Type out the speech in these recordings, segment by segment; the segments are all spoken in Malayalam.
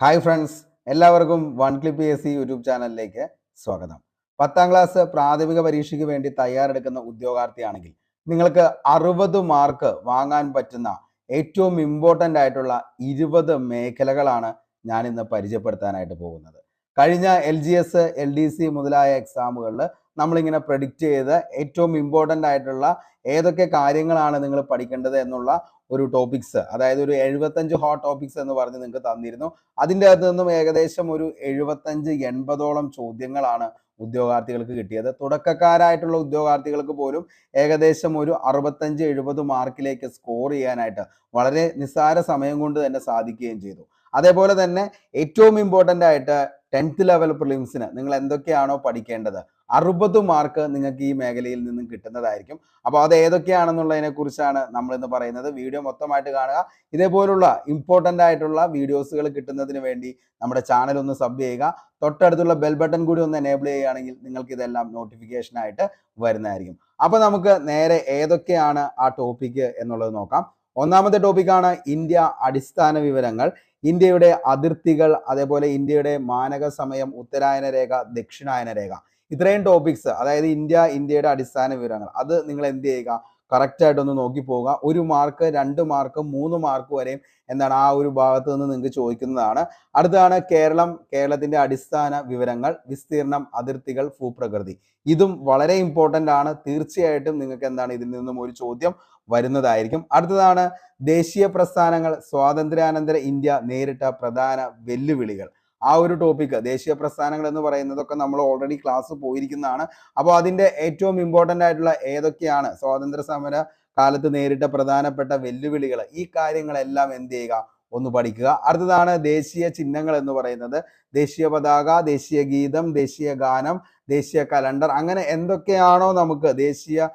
ഹായ് ഫ്രണ്ട്സ് എല്ലാവർക്കും one clip A C YouTube ചാനലിലേക്ക് സ്വാഗതം. പത്താം ക്ലാസ് പ്രാഥമിക പരീക്ഷയ്ക്ക് വേണ്ടി തയ്യാറെടുക്കുന്ന ഉദ്യോഗാർത്ഥിയാണെങ്കിൽ നിങ്ങൾക്ക് അറുപത് മാർക്ക് വാങ്ങാൻ പറ്റുന്ന ഏറ്റവും ഇമ്പോർട്ടന്റ് ആയിട്ടുള്ള ഇരുപത് മേഖലകളാണ് ഞാൻ ഇന്ന് പരിചയപ്പെടുത്താനായിട്ട് പോകുന്നത്. കഴിഞ്ഞ L G S L D C മുതലായ എക്സാമുകളിൽ നമ്മളിങ്ങനെ പ്രഡിക്റ്റ് ചെയ്ത് ഏറ്റവും ഇമ്പോർട്ടന്റ് ആയിട്ടുള്ള ഏതൊക്കെ കാര്യങ്ങളാണ് നിങ്ങൾ പഠിക്കേണ്ടത് എന്നുള്ള ഒരു ടോപ്പിക്സ് അതായത് ഒരു എഴുപത്തഞ്ച് ഹോട്ട് ടോപ്പിക്സ് എന്ന് പറഞ്ഞ് നിങ്ങൾക്ക് തന്നിരുന്നു. അതിന്റെ അകത്ത് നിന്നും ഏകദേശം ഒരു എഴുപത്തഞ്ച് എൺപതോളം ചോദ്യങ്ങളാണ് ഉദ്യോഗാർത്ഥികൾക്ക് കിട്ടിയത്. തുടക്കക്കാരായിട്ടുള്ള ഉദ്യോഗാർത്ഥികൾക്ക് പോലും ഏകദേശം ഒരു അറുപത്തഞ്ച് എഴുപത് മാർക്കിലേക്ക് സ്കോർ ചെയ്യാനായിട്ട് വളരെ നിസ്സാര സമയം കൊണ്ട് തന്നെ സാധിക്കുകയും ചെയ്തു. അതേപോലെ തന്നെ ഏറ്റവും ഇമ്പോർട്ടന്റ് ആയിട്ട് ടെൻത്ത് ലെവൽ പ്രിലിംസിന് നിങ്ങൾ എന്തൊക്കെയാണോ പഠിക്കേണ്ടത്? അറുപത് മാർക്ക് നിങ്ങൾക്ക് ഈ മേഖലയിൽ നിന്നും കിട്ടുന്നതായിരിക്കും. അപ്പോൾ അത് ഏതൊക്കെയാണെന്നുള്ളതിനെ കുറിച്ചാണ് നമ്മൾ ഇന്ന് പറയുന്നത്. വീഡിയോ മൊത്തമായിട്ട് കാണുക. ഇതേപോലുള്ള ഇമ്പോർട്ടന്റ് ആയിട്ടുള്ള വീഡിയോസുകൾ കിട്ടുന്നതിന് വേണ്ടി നമ്മുടെ ചാനൽ ഒന്ന് സബ് ചെയ്യുക. തൊട്ടടുത്തുള്ള ബെൽ ബട്ടൺ കൂടി ഒന്ന് എനേബിൾ ചെയ്യുകയാണെങ്കിൽ നിങ്ങൾക്ക് ഇതെല്ലാം നോട്ടിഫിക്കേഷൻ ആയിട്ട് വരുന്നതായിരിക്കും. അപ്പോൾ നമുക്ക് നേരെ ഏതൊക്കെയാണ് ആ ടോപ്പിക്ക് എന്നുള്ളത് നോക്കാം. ഒന്നാമത്തെ ടോപ്പിക്കാണ് ഇന്ത്യ അടിസ്ഥാന വിവരങ്ങൾ. ഇന്ത്യയുടെ അതിർത്തികൾ അതേപോലെ ഇന്ത്യയുടെ മാനക സമയം ഉത്തരായന രേഖ ദക്ഷിണായന രേഖ. ഇത്രയും ടോപ്പിക്സ് അതായത് ഇന്ത്യ ഇന്ത്യയുടെ അടിസ്ഥാന വിവരങ്ങൾ അത് നിങ്ങൾ എന്ത് ചെയ്യുക? കറക്റ്റ് ആയിട്ടൊന്ന് നോക്കി പോവുക. ഒരു മാർക്ക് രണ്ട് മാർക്ക് മൂന്ന് മാർക്ക് വരെയും എന്താണ് ആ ഒരു ഭാഗത്ത് നിന്ന് നിങ്ങൾക്ക് ചോദിക്കുന്നതാണ്. അടുത്താണ് കേരളം കേരളത്തിന്റെ അടിസ്ഥാന വിവരങ്ങൾ വിസ്തീർണം അതിർത്തികൾ ഭൂപ്രകൃതി. ഇതും വളരെ ഇമ്പോർട്ടന്റ് ആണ്. തീർച്ചയായിട്ടും നിങ്ങൾക്ക് എന്താണ് ഇതിൽ നിന്നും ഒരു ചോദ്യം വരുന്നതായിരിക്കും. അടുത്തതാണ് ദേശീയ പ്രസ്ഥാനങ്ങൾ സ്വാതന്ത്ര്യാനന്തര ഇന്ത്യ നേരിട്ട പ്രധാന വെല്ലുവിളികൾ. ആ ഒരു ടോപ്പിക്ക് ദേശീയ പ്രസ്ഥാനങ്ങൾ എന്ന് പറയുന്നതൊക്കെ നമ്മൾ ഓൾറെഡി ക്ലാസ് പോയിരിക്കുന്നതാണ്. അപ്പോൾ അതിന്റെ ഏറ്റവും ഇമ്പോർട്ടന്റ് ആയിട്ടുള്ള ഏതൊക്കെയാണ്? സ്വാതന്ത്ര്യ സമര കാലത്ത് നേരിട്ട പ്രധാനപ്പെട്ട വെല്ലുവിളികൾ ഈ കാര്യങ്ങളെല്ലാം എന്ത് ചെയ്യുക? ഒന്ന് പഠിക്കുക. അടുത്തതാണ് ദേശീയ ചിഹ്നങ്ങൾ എന്ന് പറയുന്നത്. ദേശീയ പതാക ദേശീയ ഗീതം ദേശീയ ഗാനം ദേശീയ കലണ്ടർ അങ്ങനെ എന്തൊക്കെയാണോ നമുക്ക് ദേശീയ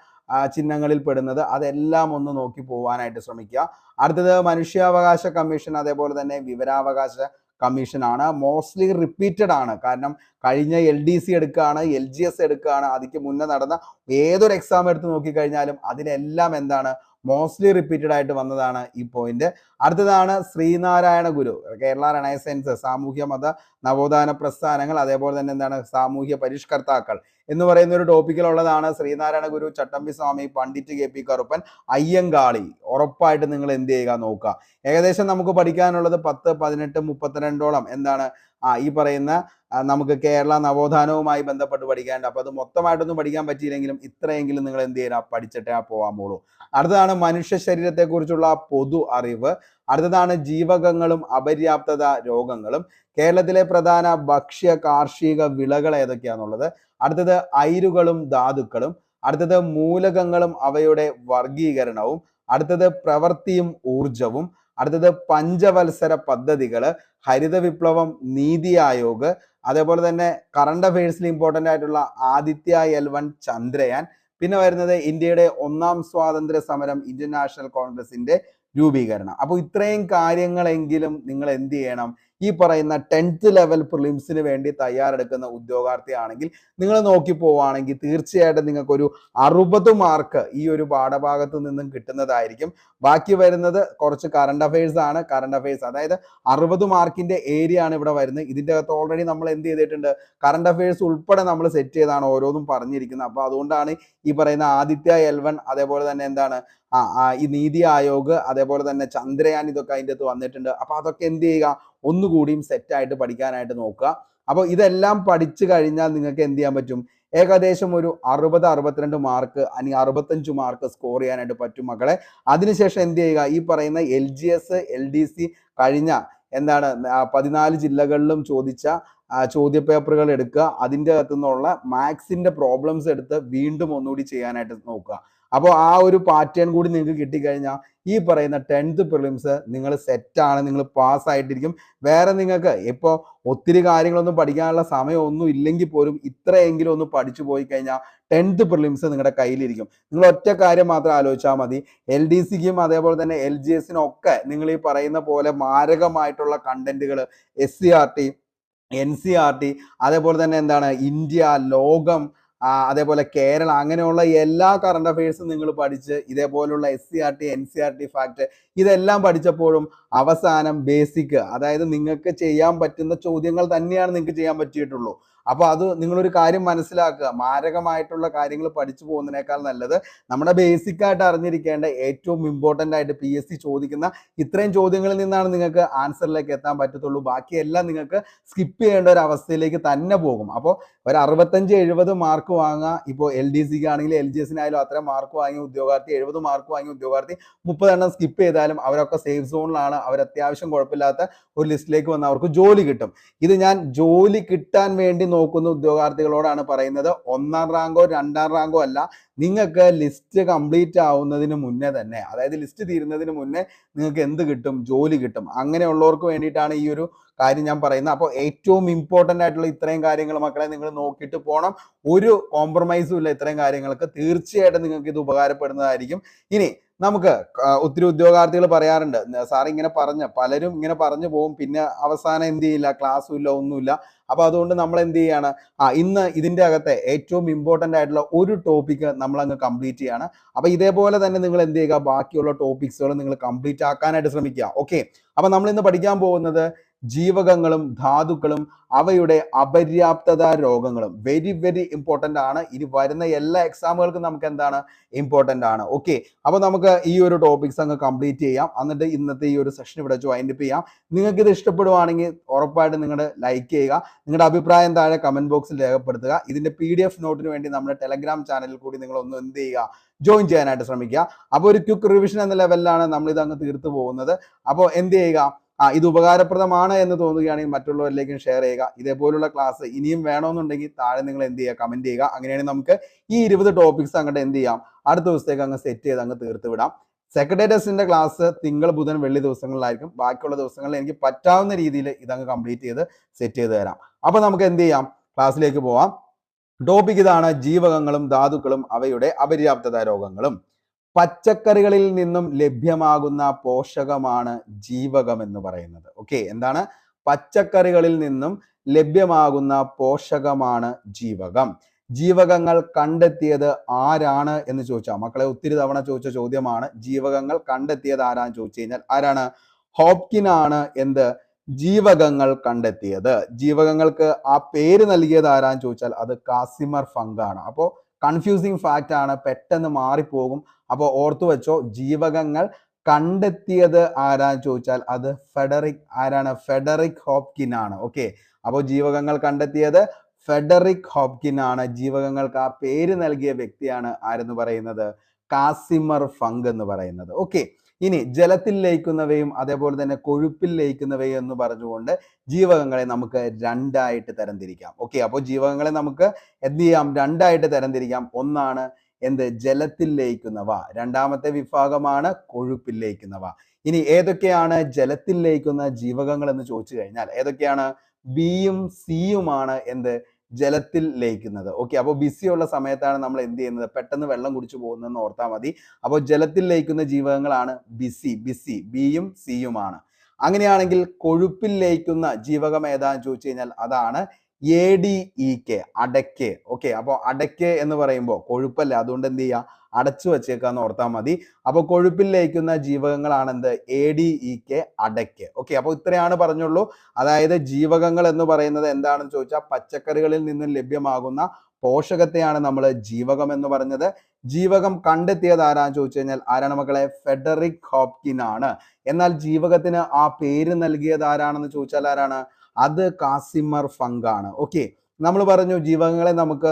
ചിഹ്നങ്ങളിൽ പെടുന്നത് അതെല്ലാം ഒന്ന് നോക്കി പോവാനായിട്ട് ശ്രമിക്കുക. അടുത്തത് മനുഷ്യാവകാശ കമ്മീഷൻ അതേപോലെ തന്നെ വിവരാവകാശ കമ്മീഷൻ ആണ് മോസ്റ്റ്ലി റിപ്പീറ്റഡ് ആണ്. കാരണം കഴിഞ്ഞ എൽ ഡി സി എടുക്കുകയാണ് എൽ ജി എസ് എടുക്കുകയാണ്. അതിക്ക് മുന്നേ നടന്ന ഏതൊരു എക്സാം എടുത്ത് നോക്കിക്കഴിഞ്ഞാലും അതിനെല്ലാം എന്താണ്? മോസ്റ്റ്ലി റിപ്പീറ്റഡ് ആയിട്ട് വന്നതാണ് ഈ പോയിന്റ് അടുത്തതാണ് ശ്രീനാരായണ ഗുരു കേരള റെണൈസൻസ് സാമൂഹ്യ മത നവോത്ഥാന പ്രസ്ഥാനങ്ങൾ അതേപോലെ തന്നെ എന്താണ്? സാമൂഹ്യ പരിഷ്കർത്താക്കൾ. എന്ന് പറയുന്ന ഒരു ടോപ്പിക്കിലുള്ളതാണ് ശ്രീനാരായണ ഗുരു ചട്ടമ്പി സ്വാമി പണ്ഡിറ്റ് കെ പി കറുപ്പൻ അയ്യങ്കാളി. ഉറപ്പായിട്ട് നിങ്ങൾ എന്ത് ചെയ്യുക നോക്കുക. ഏകദേശം നമുക്ക് പഠിക്കാനുള്ളത് പത്ത് പതിനെട്ട് മുപ്പത്തിരണ്ടോളം എന്താണ് ആ ഈ പറയുന്ന നമുക്ക് കേരള നവോത്ഥാനവുമായി ബന്ധപ്പെട്ട് പഠിക്കാനുണ്ട്. അപ്പോൾ അത് മൊത്തമായിട്ടൊന്നും പഠിക്കാൻ പറ്റിയില്ലെങ്കിലും ഇത്രയെങ്കിലും നിങ്ങൾ എന്ത് ചെയ്യുക പഠിച്ചിട്ടേ പോകാൻ പോളൂ അടുത്തതാണ് മനുഷ്യ ശരീരത്തെ കുറിച്ചുള്ള പൊതു അറിവ്. അടുത്തതാണ് ജീവകങ്ങളും അപര്യാപ്തത രോഗങ്ങളും. കേരളത്തിലെ പ്രധാന ഭക്ഷ്യ കാർഷിക വിളകൾ ഏതൊക്കെയാണെന്നുള്ളത് അടുത്തത് അയിരുകളും ധാതുക്കളും. അടുത്തത് മൂലകങ്ങളും അവയുടെ വർഗീകരണവും അടുത്തത് പ്രവൃത്തിയും ഊർജവും അടുത്തത് പഞ്ചവത്സര പദ്ധതികൾ ഹരിത വിപ്ലവം നീതി ആയോഗ്. അതേപോലെ തന്നെ കറണ്ട് അഫയേഴ്സിൽ ഇമ്പോർട്ടന്റ് ആയിട്ടുള്ള ആദിത്യ എൽ വൺ ചന്ദ്രയാൻ. പിന്നെ വരുന്നത് ഇന്ത്യയുടെ ഒന്നാം സ്വാതന്ത്ര്യ സമരം ഇന്ത്യൻ നാഷണൽ കോൺഗ്രസിന്റെ രൂപീകരണം. അപ്പോൾ ഇത്രയും കാര്യങ്ങളെങ്കിലും നിങ്ങൾ എന്ത് ചെയ്യണം? ഈ പറയുന്ന ടെൻത്ത് ലെവൽ പ്രിലിംസിന് വേണ്ടി തയ്യാറെടുക്കുന്ന ഉദ്യോഗാർത്ഥിയാണെങ്കിൽ നിങ്ങൾ നോക്കി പോവുകയാണെങ്കിൽ തീർച്ചയായിട്ടും നിങ്ങൾക്കൊരു അറുപത് മാർക്ക് ഈ ഒരു പാഠഭാഗത്ത് നിന്നും കിട്ടുന്നതായിരിക്കും. ബാക്കി വരുന്നത് കുറച്ച് കറണ്ട് അഫയേഴ്സ് ആണ്. കറണ്ട് അഫയേഴ്സ് അതായത് അറുപത് മാർക്കിന്റെ ഏരിയ ആണ് ഇവിടെ വരുന്നത്. ഇതിന്റെ അകത്ത് ഓൾറെഡി നമ്മൾ എന്ത് ചെയ്തിട്ടുണ്ട്? കറണ്ട് അഫയേഴ്സ് ഉൾപ്പെടെ നമ്മൾ സെറ്റ് ചെയ്താണ് ഓരോന്നും പറഞ്ഞിരിക്കുന്നത്. അപ്പോൾ അതുകൊണ്ടാണ് ഈ പറയുന്ന ആദിത്യ എൽ വൺ അതേപോലെ തന്നെ എന്താണ്? ഈ നീതി ആയോഗ് അതേപോലെ തന്നെ ചന്ദ്രയാൻ ഇതൊക്കെ അതിന്റെ അകത്ത് വന്നിട്ടുണ്ട്. അപ്പോൾ അതൊക്കെ എന്ത് ചെയ്യുക? ഒന്നുകൂടിയും സെറ്റായിട്ട് പഠിക്കാനായിട്ട് നോക്കുക. അപ്പോൾ ഇതെല്ലാം പഠിച്ചു കഴിഞ്ഞാൽ നിങ്ങൾക്ക് എന്ത് ചെയ്യാൻ പറ്റും? ഏകദേശം ഒരു അറുപത് അറുപത്തിരണ്ട് മാർക്ക് അല്ലെങ്കിൽ അറുപത്തഞ്ച് മാർക്ക് സ്കോർ ചെയ്യാനായിട്ട് പറ്റും മക്കളെ. അതിനുശേഷം എന്ത് ചെയ്യുക? ഈ പറയുന്ന L G S L D C കഴിഞ്ഞ എന്താണ് പതിനാല് ജില്ലകളിലും ചോദിച്ച ചോദ്യപേപ്പറുകൾ ചോദ്യ പേപ്പറുകൾ എടുക്കുക. അതിന്റെ അകത്തു നിന്നുള്ള മാത്സിന്റെ പ്രോബ്ലംസ് എടുത്ത് വീണ്ടും ഒന്നുകൂടി ചെയ്യാനായിട്ട് നോക്കുക. അപ്പോൾ ആ ഒരു പാറ്റേൺ കൂടി നിങ്ങൾക്ക് കിട്ടിക്കഴിഞ്ഞാൽ ഈ പറയുന്ന ടെൻത്ത് പ്രിലിംസ് നിങ്ങൾ സെറ്റാണ് നിങ്ങൾ പാസ്സായിട്ടിരിക്കും വേറെ നിങ്ങൾക്ക് ഇപ്പോൾ ഒത്തിരി കാര്യങ്ങളൊന്നും പഠിക്കാനുള്ള സമയമൊന്നും ഇല്ലെങ്കിൽ പോലും ഇത്രയെങ്കിലും ഒന്ന് പഠിച്ചു പോയി കഴിഞ്ഞാൽ ടെൻത്ത് പ്രിലിംസ് നിങ്ങളുടെ കയ്യിലിരിക്കും. നിങ്ങൾ ഒറ്റ കാര്യം മാത്രം ആലോചിച്ചാൽ മതി. എൽ ഡി സിക്കും അതേപോലെ തന്നെ എൽ ജി എസിനും ഒക്കെ നിങ്ങൾ ഈ പറയുന്ന പോലെ മാരകമായിട്ടുള്ള കണ്ടന്റുകൾ S C R T N C R T അതേപോലെ തന്നെ എന്താണ് ഇന്ത്യ ലോകം അതേപോലെ കേരള അങ്ങനെയുള്ള എല്ലാ കറണ്ട് അഫയേഴ്സും നിങ്ങൾ പഠിച്ച് ഇതേപോലുള്ള S C R T N C R T fact ഇതെല്ലാം പഠിച്ചപ്പോഴും അവസാനം ബേസിക് അതായത് നിങ്ങൾക്ക് ചെയ്യാൻ പറ്റുന്ന ചോദ്യങ്ങൾ തന്നെയാണ് നിങ്ങൾക്ക് ചെയ്യാൻ പറ്റിയിട്ടുള്ളൂ. അപ്പൊ അത് നിങ്ങളൊരു കാര്യം മനസ്സിലാക്കുക. മാരകമായിട്ടുള്ള കാര്യങ്ങൾ പഠിച്ചു പോകുന്നതിനേക്കാൾ നല്ലത് നമ്മുടെ ബേസിക് ആയിട്ട് അറിഞ്ഞിരിക്കേണ്ട ഏറ്റവും ഇമ്പോർട്ടന്റ് ആയിട്ട് പി എസ് സി ചോദിക്കുന്ന ഇത്രയും ചോദ്യങ്ങളിൽ നിന്നാണ് നിങ്ങൾക്ക് ആൻസറിലേക്ക് എത്താൻ പറ്റത്തുള്ളൂ. ബാക്കിയെല്ലാം നിങ്ങൾക്ക് സ്കിപ്പ് ചെയ്യേണ്ട ഒരു അവസ്ഥയിലേക്ക് തന്നെ പോകും. അപ്പോൾ ഒരു അറുപത്തഞ്ച് എഴുപത് മാർക്ക് വാങ്ങുക. ഇപ്പോൾ എൽ ഡി സിക്ക് ആണെങ്കിലും എൽ ജി എസിനായാലും അത്രയും മാർക്ക് വാങ്ങിയ ഉദ്യോഗാർത്ഥി എഴുപത് മാർക്ക് വാങ്ങിയ ഉദ്യോഗാർത്ഥി മുപ്പതെണ്ണം സ്കിപ്പ് ചെയ്താലും അവരൊക്കെ സേഫ് സോണിലാണ് അവർ അത്യാവശ്യം കുഴപ്പമില്ലാത്ത ഒരു ലിസ്റ്റിലേക്ക് വന്ന് അവർക്ക് ജോലി കിട്ടും. ഇത് ഞാൻ ജോലി കിട്ടാൻ വേണ്ടി നോക്കുന്ന ഉദ്യോഗാർത്ഥികളോടാണ് പറയുന്നത്. ഒന്നാം റാങ്കോ രണ്ടാം റാങ്കോ അല്ല നിങ്ങൾക്ക് ലിസ്റ്റ് കംപ്ലീറ്റ് ആവുന്നതിന് മുന്നേ തന്നെ അതായത് ലിസ്റ്റ് തീരുന്നതിന് മുന്നേ നിങ്ങൾക്ക് എന്ത് കിട്ടും ജോലി കിട്ടും അങ്ങനെയുള്ളവർക്ക് വേണ്ടിയിട്ടാണ് ഈ ഒരു കാര്യം ഞാൻ പറയുന്നത്. അപ്പോൾ ഏറ്റവും ഇമ്പോർട്ടന്റ് ആയിട്ടുള്ള ഇത്രയും കാര്യങ്ങൾ മക്കളെ നിങ്ങൾ നോക്കിയിട്ട് പോകണം ഒരു കോംപ്രമൈസും ഇല്ല ഇത്രയും കാര്യങ്ങൾക്ക്. തീർച്ചയായിട്ടും നിങ്ങൾക്ക് ഇത് ഉപകാരപ്പെടുന്നതായിരിക്കും. ഇനി നമുക്ക് ഒത്തിരി ഉദ്യോഗാർത്ഥികൾ പറയാറുണ്ട് സാർ ഇങ്ങനെ പറഞ്ഞ പലരും ഇങ്ങനെ പറഞ്ഞു പോകും പിന്നെ അവസാനം എന്ത് ചെയ്യില്ല ക്ലാസ്സും ഇല്ല ഒന്നുമില്ല അപ്പൊ അതുകൊണ്ട് നമ്മൾ എന്ത് ചെയ്യാണ്? ആ ഇന്ന് ഇതിന്റെ അകത്തെ ഏറ്റവും ഇമ്പോർട്ടന്റ് ആയിട്ടുള്ള ഒരു ടോപ്പിക്ക് നമ്മൾ അങ്ങ് കംപ്ലീറ്റ് ചെയ്യാണ്. അപ്പോൾ ഇതേപോലെ തന്നെ നിങ്ങൾ എന്ത് ചെയ്യുക? ബാക്കിയുള്ള ടോപ്പിക്സുകൾ നിങ്ങൾ കംപ്ലീറ്റ് ആക്കാനായിട്ട് ശ്രമിക്കുക. ഓക്കെ അപ്പോൾ നമ്മൾ ഇന്ന് പഠിക്കാൻ പോകുന്നത് ജീവകങ്ങളും ധാതുക്കളും അവയുടെ അപര്യാപ്തത രോഗങ്ങളും. വെരി വെരി ഇമ്പോർട്ടന്റ് ആണ്. ഇനി വരുന്ന എല്ലാ എക്സാമുകൾക്കും നമുക്ക് എന്താണ് ഇമ്പോർട്ടന്റ് ആണ്. ഓക്കെ അപ്പോൾ നമുക്ക് ഈ ഒരു ടോപ്പിക്സ് അങ്ങ് കംപ്ലീറ്റ് ചെയ്യാം. എന്നിട്ട് ഇന്നത്തെ ഈ ഒരു സെഷൻ ഇവിടെ വെച്ച് ചെയ്യാം. നിങ്ങൾക്ക് ഇത് ഇഷ്ടപ്പെടുവാണെങ്കിൽ ഉറപ്പായിട്ട് നിങ്ങളുടെ ലൈക്ക് ചെയ്യുക. നിങ്ങളുടെ അഭിപ്രായം താഴെ കമന്റ് ബോക്സിൽ രേഖപ്പെടുത്തുക. ഇതിന്റെ പി ഡി എഫ് നോട്ടിന് വേണ്ടി നമ്മുടെ ടെലഗ്രാം ചാനലിൽ കൂടി നിങ്ങൾ ഒന്ന് എന്ത് ചെയ്യുക? ജോയിൻ ചെയ്യാനായിട്ട് ശ്രമിക്കുക. അപ്പോൾ ഒരു ക്വിക്ക് റിവിഷൻ എന്ന ലെവലിലാണ് നമ്മൾ അങ്ങ് തീർത്തു പോകുന്നത്. അപ്പോൾ എന്ത് ചെയ്യുക? ആ ഇത് ഉപകാരപ്രദമാണ് എന്ന് തോന്നുകയാണെങ്കിൽ മറ്റുള്ളവരിലേക്കും ഷെയർ ചെയ്യുക. ഇതേപോലുള്ള ക്ലാസ് ഇനിയും വേണമെന്നുണ്ടെങ്കിൽ താഴെ നിങ്ങൾ എന്ത് ചെയ്യുക? കമന്റ് ചെയ്യുക. അങ്ങനെയാണെങ്കിൽ നമുക്ക് ഈ ഇരുപത് ടോപ്പിക്സ് അങ്ങോട്ട് എന്ത് ചെയ്യാം? അടുത്ത ദിവസത്തേക്ക് അങ്ങ് സെറ്റ് ചെയ്ത് അങ്ങ് തീർത്ത് വിടാം. സെക്രട്ടേറിയസിന്റെ ക്ലാസ് തിങ്കൾ ബുധൻ വെള്ളി ദിവസങ്ങളിലായിരിക്കും. ബാക്കിയുള്ള ദിവസങ്ങളിൽ എനിക്ക് പറ്റാവുന്ന രീതിയിൽ ഇതങ്ങ് കംപ്ലീറ്റ് ചെയ്ത് സെറ്റ് ചെയ്ത് തരാം. അപ്പൊ നമുക്ക് എന്ത് ചെയ്യാം? ക്ലാസ്സിലേക്ക് പോവാം. ടോപ്പിക് ഇതാണ് ജീവകങ്ങളും ധാതുക്കളും അവയുടെ അപര്യാപ്തത രോഗങ്ങളും. പച്ചക്കറികളിൽ നിന്നും ലഭ്യമാകുന്ന പോഷകമാണ് ജീവകം എന്ന് പറയുന്നത്. ഓക്കെ എന്താണ്? പച്ചക്കറികളിൽ നിന്നും ലഭ്യമാകുന്ന പോഷകമാണ് ജീവകം. ജീവകങ്ങൾ കണ്ടെത്തിയത് ആരാണ് എന്ന് ചോദിച്ചാൽ മക്കളെ ഒത്തിരി തവണ ചോദിച്ച ചോദ്യമാണ് ജീവകങ്ങൾ കണ്ടെത്തിയത് ആരാന്ന് ചോദിച്ചു കഴിഞ്ഞാൽ ആരാണ്? ഹോപ്കിൻ ആണ് എന്ത്? ജീവകങ്ങൾ കണ്ടെത്തിയത്. ജീവകങ്ങൾക്ക് ആ പേര് നൽകിയത് ആരാന്ന് ചോദിച്ചാൽ അത് കാസിമർ ഫങ്ക് ആണ് അപ്പോൾ കൺഫ്യൂസിങ് ഫാക്റ്റ് ആണ് പെട്ടെന്ന് മാറിപ്പോകും. അപ്പോൾ ഓർത്തു വെച്ചോ ജീവകങ്ങൾ കണ്ടെത്തിയത് ആരാന്ന് ചോദിച്ചാൽ അത് ഫെഡറിക് ആരാണ്? ഫെഡറിക് ഹോപ്കിൻ ആണ്. ഓക്കെ. അപ്പോൾ ജീവകങ്ങൾ കണ്ടെത്തിയത് ഫെഡറിക് ഹോപ്കിൻ ആണ്. ജീവകങ്ങൾക്ക് ആ പേര് നൽകിയ വ്യക്തിയാണ് ആരെന്ന് പറയുന്നത്? കാസിമർ ഫങ്ക് എന്ന് പറയുന്നത്. ഓക്കെ. ഇനി ജലത്തിൽ ലയിക്കുന്നവയും അതേപോലെ തന്നെ കൊഴുപ്പിൽ ലയിക്കുന്നവയും എന്ന് പറഞ്ഞുകൊണ്ട് ജീവകങ്ങളെ നമുക്ക് രണ്ടായിട്ട് തരംതിരിക്കാം. ഓക്കെ. അപ്പോൾ ജീവകങ്ങളെ നമുക്ക് എന്ത് ചെയ്യാം? രണ്ടായിട്ട് തരംതിരിക്കാം. ഒന്നാണ് എന്ത്? ജലത്തിൽ ലയിക്കുന്നവ രണ്ടാമത്തെ വിഭാഗമാണ് കൊഴുപ്പിൽ ലയിക്കുന്നവ ഇനി ഏതൊക്കെയാണ് ജലത്തിൽ ലയിക്കുന്ന ജീവകങ്ങൾ എന്ന് ചോദിച്ചു കഴിഞ്ഞാൽ ഏതൊക്കെയാണ്? ബിയും സിയുമാണ് എന്ത്? ജലത്തിൽ ലയിക്കുന്നത് ഓക്കെ അപ്പോൾ ബിസിയുള്ള സമയത്താണ് നമ്മൾ എന്ത് ചെയ്യുന്നത്? പെട്ടെന്ന് വെള്ളം കുടിച്ചു പോകുന്നതെന്ന് ഓർത്താൽ മതി. അപ്പോൾ ജലത്തിൽ ലയിക്കുന്ന ജീവകങ്ങളാണ് ബിസി ബിസി ബിയും സിയുമാണ്. അങ്ങനെയാണെങ്കിൽ കൊഴുപ്പിൽ ലയിക്കുന്ന ജീവകം ഏതാന്ന് ചോദിച്ചു കഴിഞ്ഞാൽ അതാണ് എ ഡി ഇ കെ അടയ്ക്ക്. ഓക്കെ അപ്പോൾ അടയ്ക്ക് എന്ന് പറയുമ്പോൾ കൊഴുപ്പല്ല അതുകൊണ്ട് എന്ത് ചെയ്യുക അടച്ചു വെച്ചേക്കാന്ന് ഓർത്താൽ മതി. അപ്പോൾ കൊഴുപ്പിൽ ലയിക്കുന്ന ജീവകങ്ങളാണ് എന്ത് എ ഡി ഇ കെ അടയ്ക്ക്. ഓക്കെ അപ്പോൾ ഇത്രയാണ് പറഞ്ഞുള്ളൂ. അതായത് ജീവകങ്ങൾ എന്ന് പറയുന്നത് എന്താണെന്ന് ചോദിച്ചാൽ പച്ചക്കറികളിൽ നിന്നും ലഭ്യമാകുന്ന പോഷകത്തെയാണ് നമ്മൾ ജീവകം എന്ന് പറഞ്ഞത്. ജീവകം കണ്ടെത്തിയത് ആരാന്ന് ചോദിച്ചു കഴിഞ്ഞാൽ ആരാണ് മക്കളെ? ഫെഡറിക് ഹോപ്കിൻ ആണ്. എന്നാൽ ജീവകത്തിന് ആ പേര് നൽകിയത് ആരാണെന്ന് ചോദിച്ചാൽ ആരാണ്? അത് കാസിമർ ഫങ്കാണ്. ഓക്കെ നമ്മൾ പറഞ്ഞു ജീവകങ്ങളെ നമുക്ക്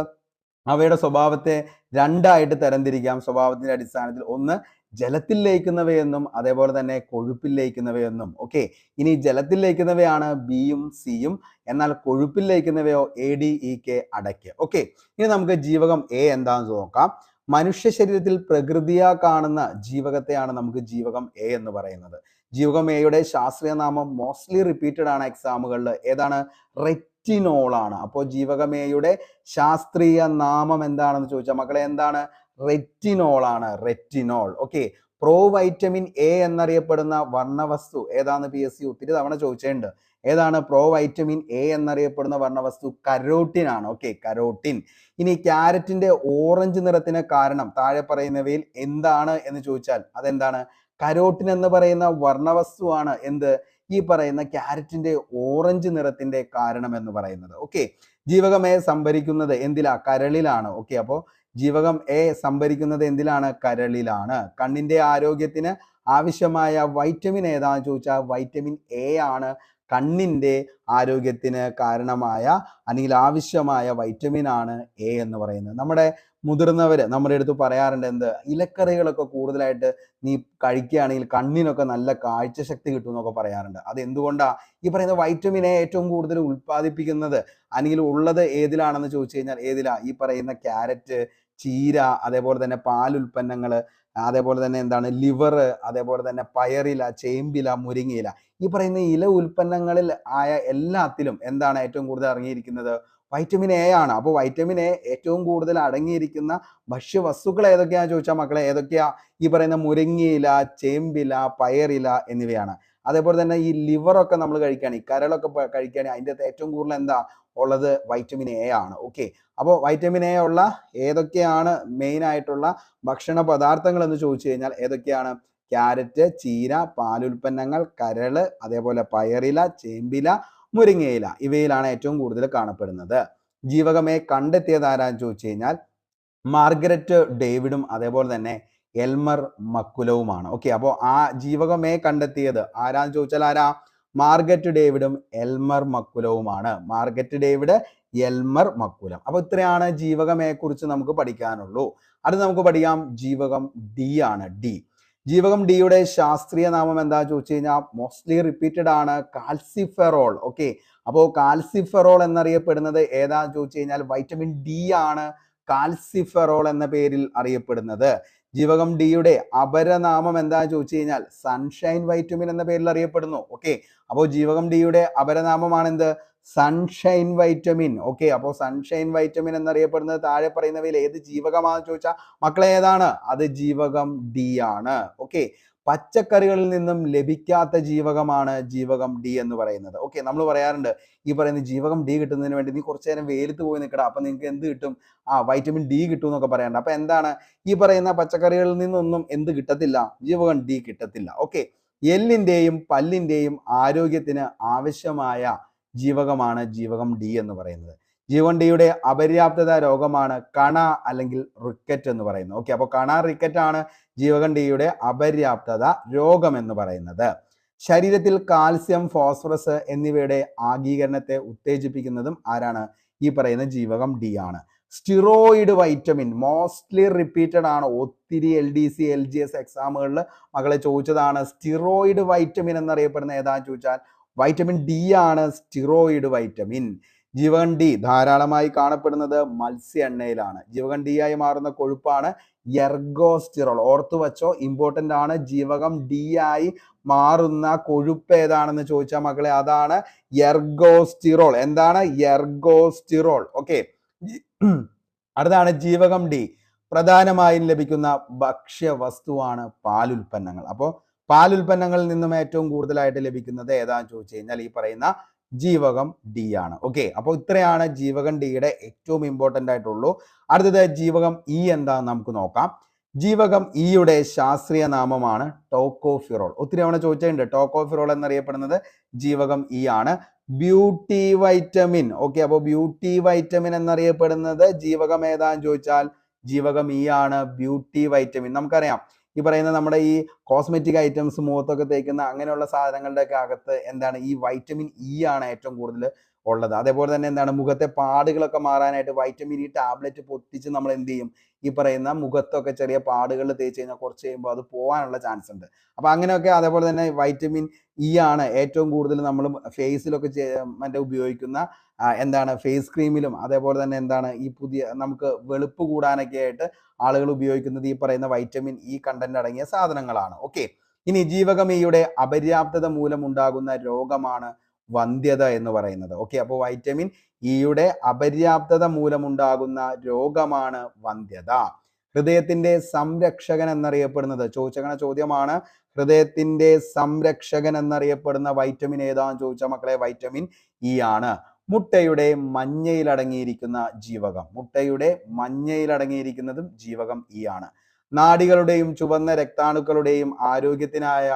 അവയുടെ സ്വഭാവത്തെ രണ്ടായിട്ട് തരംതിരിക്കാം. സ്വഭാവത്തിന്റെ അടിസ്ഥാനത്തിൽ ഒന്ന് ജലത്തിൽ ലയിക്കുന്നവയെന്നും അതേപോലെ തന്നെ കൊഴുപ്പിൽ ലയിക്കുന്നവയെന്നും. ഓക്കെ ഇനി ജലത്തിൽ ലയിക്കുന്നവയാണ് ബിയും സിയും. എന്നാൽ കൊഴുപ്പിൽ ലയിക്കുന്നവയോ എ ഡി ഇ കെ അടയ്ക്ക്. ഓക്കെ ഇനി നമുക്ക് ജീവകം എ എന്താണെന്ന് നോക്കാം. മനുഷ്യ ശരീരത്തിൽ പ്രകൃതിയാ കാണുന്ന ജീവകത്തെയാണ് നമുക്ക് ജീവകം എ എന്ന് പറയുന്നത്. ജീവകം എയുടെ ശാസ്ത്രീയ നാമം മോസ്റ്റ്ലി റിപ്പീറ്റഡ് ആണ് എക്സാമുകളിൽ ഏതാണ്? റെറ്റിനോൾ ആണ് അപ്പോൾ ജീവകമേയുടെ ശാസ്ത്രീയ നാമം എന്താണെന്ന് ചോദിച്ചാൽ മക്കളെ എന്താണ്? റെറ്റിനോൾ ആണ് retinol okay pro vitamin A എന്നറിയപ്പെടുന്ന വർണവസ്തു ഏതാണ് പി എസ് സി ഒത്തിരി തവണ ചോദിച്ചിട്ടുണ്ട്. ഏതാണ്? പ്രോ വൈറ്റമിൻ എ എന്നറിയപ്പെടുന്ന വർണവസ്തു കരോട്ടിൻ ആണ്. Okay carotene. ഇനി ക്യാരറ്റിന്റെ ഓറഞ്ച് നിറത്തിന് കാരണം താഴെ പറയുന്നവയിൽ എന്താണ് എന്ന് ചോദിച്ചാൽ അതെന്താണ്? കരോട്ടിൻ എന്ന് പറയുന്ന വർണവസ്തുവാണ് എന്ത്? ഈ പറയുന്ന ക്യാരറ്റിന്റെ ഓറഞ്ച് നിറത്തിന്റെ കാരണം എന്ന് പറയുന്നത്. ഓക്കെ ജീവകം എ സംഭരിക്കുന്നത് എന്തിലാ? കരളിലാണ്. ഓക്കെ അപ്പോ ജീവകം എ സംഭരിക്കുന്നത് എന്തിലാണ്? കരളിലാണ്. കണ്ണിന്റെ ആരോഗ്യത്തിന് ആവശ്യമായ വൈറ്റമിൻ ഏതാന്ന് ചോദിച്ചാൽ വൈറ്റമിൻ എ ആണ്. കണ്ണിന്റെ ആരോഗ്യത്തിന് കാരണമായ അല്ലെങ്കിൽ ആവശ്യമായ വൈറ്റമിൻ ആണ് എ എന്ന് പറയുന്നത്. നമ്മുടെ മുതിർന്നവര് നമ്മുടെ അടുത്ത് പറയാറുണ്ട് എന്ത്? ഇലക്കറികളൊക്കെ കൂടുതലായിട്ട് നീ കഴിക്കുകയാണെങ്കിൽ കണ്ണിനൊക്കെ നല്ല കാഴ്ചശക്തി കിട്ടും എന്നൊക്കെ പറയാറുണ്ട്. അത് എന്തുകൊണ്ടാ ഈ പറയുന്ന വൈറ്റമിൻ എ ഏറ്റവും കൂടുതൽ ഉൽപ്പാദിപ്പിക്കുന്നത് അല്ലെങ്കിൽ ഉള്ളത് ഏതിലാണെന്ന് ചോദിച്ചു കഴിഞ്ഞാൽ ഏതിലാ? ഈ പറയുന്ന ക്യാരറ്റ് ചീര അതേപോലെ തന്നെ പാൽ പാലുൽപ്പന്നങ്ങൾ അതേപോലെ തന്നെ എന്താണ്? ലിവർ അതേപോലെ തന്നെ പയറില ചേമ്പില മുരിങ്ങയില. ഈ പറയുന്ന ഇല ഉൽപ്പന്നങ്ങളിൽ ആയ എല്ലാത്തിലും എന്താണ് ഏറ്റവും കൂടുതൽ അടങ്ങിയിരിക്കുന്നത് വൈറ്റമിൻ എ ആണ്. അപ്പോൾ വൈറ്റമിൻ എ ഏറ്റവും കൂടുതൽ അടങ്ങിയിരിക്കുന്ന ഭക്ഷ്യവസ്തുക്കൾ ഏതൊക്കെയാണെന്ന് ചോദിച്ചാൽ മക്കളെ ഏതൊക്കെയാ? ഈ പറയുന്ന മുരിങ്ങയില ചേമ്പില പയറില എന്നിവയാണ്. അതേപോലെ തന്നെ ഈ ലിവറൊക്കെ നമ്മൾ കഴിക്കുകയാണെങ്കിൽ കരളൊക്കെ പ- കഴിക്കുകയാണെങ്കിൽ അതിന്റെ അകത്ത് ഏറ്റവും കൂടുതൽ എന്താ? ഉള്ളത് വൈറ്റമിൻ എ ആണ്. ഓക്കെ അപ്പോൾ വൈറ്റമിൻ എ ഉള്ള ഏതൊക്കെയാണ് മെയിൻ ആയിട്ടുള്ള ഭക്ഷണ പദാർത്ഥങ്ങൾ എന്ന് ചോദിച്ചു കഴിഞ്ഞാൽ ഏതൊക്കെയാണ്? ക്യാരറ്റ് ചീര പാലുൽപ്പന്നങ്ങൾ കരൾ അതേപോലെ പയറില ചേമ്പില മുരിങ്ങയില. ഇവയിലാണ് ഏറ്റവും കൂടുതൽ കാണപ്പെടുന്നത്. ജീവകമേ കണ്ടെത്തിയത് ആരാന്ന് ചോദിച്ചു കഴിഞ്ഞാൽ മാർഗരറ്റ് ഡേവിഡും അതേപോലെ തന്നെ എൽമർ മക്കുലവുമാണ്. ഓക്കെ അപ്പോൾ ആ ജീവകമേ കണ്ടെത്തിയത് ആരാന്ന് ചോദിച്ചാൽ ആരാ? മാർഗറ്റ് ഡേവിഡും Elmer മക്കുലവുമാണ്. Margaret David Elmer McCollum. അപ്പൊ ഇത്രയാണ് ജീവകമേ കുറിച്ച് നമുക്ക് പഠിക്കാനുള്ളൂ. അത് നമുക്ക് പഠിക്കാം. ജീവകം ഡി ആണ്. ഡി ജീവകം ഡിയുടെ ശാസ്ത്രീയ നാമം എന്താ ചോദിച്ചു കഴിഞ്ഞാൽ മോസ്റ്റ്ലി റിപ്പീറ്റഡ് ആണ്. കാൽസിഫെറോൾ ഓക്കെ അപ്പോൾ കാൽസിഫെറോൾ എന്നറിയപ്പെടുന്നത് ഏതാ ചോദിച്ചു കഴിഞ്ഞാൽ വൈറ്റമിൻ ഡി ആണ് കാൽസിഫെറോൾ എന്ന പേരിൽ അറിയപ്പെടുന്നത്. ജീവകം ഡിയുടെ അപരനാമം എന്താ ചോദിച്ചു കഴിഞ്ഞാൽ സൺഷൈൻ വൈറ്റമിൻ എന്ന പേരിൽ അറിയപ്പെടുന്നു ഓക്കെ അപ്പോൾ ജീവകം ഡിയുടെ അപരനാമമാണ് എന്ത് സൺഷൈൻ വൈറ്റമിൻ. ഓക്കെ അപ്പോൾ സൺഷൈൻ വൈറ്റമിൻ എന്നറിയപ്പെടുന്നത് താഴെ പറയുന്നവയിൽ ഏത് ജീവകമാണെന്ന് ചോദിച്ചാൽ മക്കളെ ഏതാണ്? അത് ജീവകം ഡി ആണ്. ഓക്കെ പച്ചക്കറികളിൽ നിന്നും ലഭിക്കാത്ത ജീവകമാണ് ജീവകം ഡി എന്ന് പറയുന്നത്. ഓക്കെ നമ്മൾ പറയാറുണ്ട് ഈ പറയുന്ന ജീവകം ഡി കിട്ടുന്നതിന് വേണ്ടി നീ കുറച്ചു നേരം വെയിലത്ത് പോയി നിൽക്കടാ അപ്പൊ നിങ്ങൾക്ക് എന്ത് കിട്ടും? ആ വൈറ്റമിൻ ഡി കിട്ടും എന്നൊക്കെ പറയാറുണ്ട്. അപ്പൊ എന്താണ്? ഈ പറയുന്ന പച്ചക്കറികളിൽ നിന്നൊന്നും എന്ത് കിട്ടത്തില്ല? ജീവകം ഡി കിട്ടത്തില്ല. ഓക്കെ എല്ലിന്റെയും പല്ലിന്റെയും ആരോഗ്യത്തിന് ആവശ്യമായ ജീവകമാണ് ജീവകം ഡി എന്ന് പറയുന്നത്. ജീവൻ ഡിയുടെ അപര്യാപ്തത രോഗമാണ് കണ അല്ലെങ്കിൽ റിക്കറ്റ് എന്ന് പറയുന്നത്. ഓക്കെ അപ്പോൾ കണ റിക്കറ്റ് ആണ് ജീവകൻ ഡിയുടെ അപര്യാപ്തത രോഗം എന്ന് പറയുന്നത്. ശരീരത്തിൽ കാൽസ്യം ഫോസ്ഫറസ് എന്നിവയുടെ ആഗീകരണത്തെ ഉത്തേജിപ്പിക്കുന്നതും ആരാണ്? ഈ പറയുന്ന ജീവകം ഡി ആണ്. സ്റ്റിറോയിഡ് വൈറ്റമിൻ മോസ്റ്റ്ലി റിപ്പീറ്റഡ് ആണ്. ഒത്തിരി L D C L G S എക്സാമുകളിൽ മകളെ ചോദിച്ചതാണ് സ്റ്റിറോയിഡ് വൈറ്റമിൻ എന്നറിയപ്പെടുന്ന ഏതാണെന്ന് ചോദിച്ചാൽ വൈറ്റമിൻ ഡി ആണ് സ്റ്റിറോയിഡ് വൈറ്റമിൻ ജീവകൻ ഡി ധാരാളമായി കാണപ്പെടുന്നത് മത്സ്യ എണ്ണയിലാണ് ജീവകൻ ഡി ആയി മാറുന്ന കൊഴുപ്പാണ് എർഗോസ്റ്റിറോൾ ഓർത്തു വച്ചോ ഇമ്പോർട്ടന്റ് ആണ്. ജീവകം ഡി ആയി മാറുന്ന കൊഴുപ്പ് ഏതാണെന്ന് ചോദിച്ചാൽ മക്കളെ അതാണ് എർഗോസ്റ്റിറോൾ എന്താണ് എർഗോസ്റ്റിറോൾ ഓക്കെ അടുത്താണ് ജീവകം ഡി പ്രധാനമായും ലഭിക്കുന്ന ഭക്ഷ്യവസ്തുവാണ് പാലുൽപ്പന്നങ്ങൾ. അപ്പോൾ പാലുൽപ്പന്നങ്ങളിൽ നിന്നും ഏറ്റവും കൂടുതലായിട്ട് ലഭിക്കുന്നത് ഏതാന്ന് ചോദിച്ചു കഴിഞ്ഞാൽ ഈ പറയുന്ന ജീവകം ഡി ആണ്. ഓക്കെ അപ്പോൾ ഇത്രയാണ് ജീവകം ഡിയുടെ ഏറ്റവും ഇമ്പോർട്ടന്റ് ആയിട്ടുള്ളൂ. അടുത്തത് ജീവകം ഇ എന്താന്ന് നമുക്ക് നോക്കാം. ജീവകം ഇയുടെ ശാസ്ത്രീയ നാമമാണ് ടോക്കോഫിറോൾ. ഒത്തിരി തവണ ചോദിച്ചിട്ടുണ്ട്. ടോക്കോഫിറോൾ എന്നറിയപ്പെടുന്നത് ജീവകം ഇ ആണ്. ബ്യൂട്ടി വൈറ്റമിൻ ഓക്കെ അപ്പോൾ ബ്യൂട്ടി വൈറ്റമിൻ എന്നറിയപ്പെടുന്നത് ജീവകം ഏതാന്ന് ചോദിച്ചാൽ ജീവകം ഇ ആണ്. ബ്യൂട്ടി വൈറ്റമിൻ നമുക്കറിയാം. ഈ പറയുന്ന നമ്മുടെ ഈ കോസ്മെറ്റിക് ഐറ്റംസ് മുഖത്തൊക്കെ തേക്കുന്ന അങ്ങനെയുള്ള സാധനങ്ങളുടെ ഒക്കെ അകത്ത് എന്താണ് ഈ വൈറ്റമിൻ ഇ ആണ് ഏറ്റവും കൂടുതൽ ഉള്ളത്. അതേപോലെ തന്നെ എന്താണ് മുഖത്തെ പാടുകളൊക്കെ മാറാനായിട്ട് വൈറ്റമിൻ ഇ ടാബ്ലറ്റ് പൊട്ടിച്ച് നമ്മൾ എന്ത് ചെയ്യും? ഈ പറയുന്ന മുഖത്തൊക്കെ ചെറിയ പാടുകൾ തേച്ച് കഴിഞ്ഞാൽ കുറച്ച് കഴിയുമ്പോൾ അത് പോകാനുള്ള ചാൻസ് ഉണ്ട്. അപ്പൊ അങ്ങനെയൊക്കെ അതേപോലെ തന്നെ വൈറ്റമിൻ ഇ ആണ് ഏറ്റവും കൂടുതൽ നമ്മൾ ഫേസിലൊക്കെ മറ്റേ ഉപയോഗിക്കുന്ന എന്താണ് ഫേസ് ക്രീമിലും അതേപോലെ തന്നെ എന്താണ് ഈ പുതിയ നമുക്ക് വെളുപ്പ് കൂടാനൊക്കെ ആയിട്ട് ആളുകൾ ഉപയോഗിക്കുന്നത് ഈ പറയുന്ന വൈറ്റമിൻ ഇ കണ്ടന്റ് അടങ്ങിയ സാധനങ്ങളാണ്. ഓക്കെ ഇനി ജീവകം ഇയുടെ അപര്യാപ്തത മൂലമുണ്ടാകുന്ന രോഗമാണ് വന്ധ്യത എന്ന് പറയുന്നത്. ഓക്കെ അപ്പോൾ വൈറ്റമിൻ ഇയുടെ അപര്യാപ്തത മൂലമുണ്ടാകുന്ന രോഗമാണ് വന്ധ്യത. ഹൃദയത്തിന്റെ സംരക്ഷകൻ എന്നറിയപ്പെടുന്നത് ചോദിച്ചങ്ങനെ ചോദ്യമാണ്. ഹൃദയത്തിന്റെ സംരക്ഷകൻ എന്നറിയപ്പെടുന്ന വൈറ്റമിൻ ഏതാന്ന് ചോദിച്ച മക്കളെ? വൈറ്റമിൻ ഇ ആണ്. മുട്ടയുടെ മഞ്ഞയിൽ അടങ്ങിയിരിക്കുന്ന ജീവകം. മുട്ടയുടെ മഞ്ഞയിൽ അടങ്ങിയിരിക്കുന്നതും ജീവകം ഇ ആണ്. നാടികളുടെയും ചുവന്ന രക്താണുക്കളുടെയും ആരോഗ്യത്തിനായ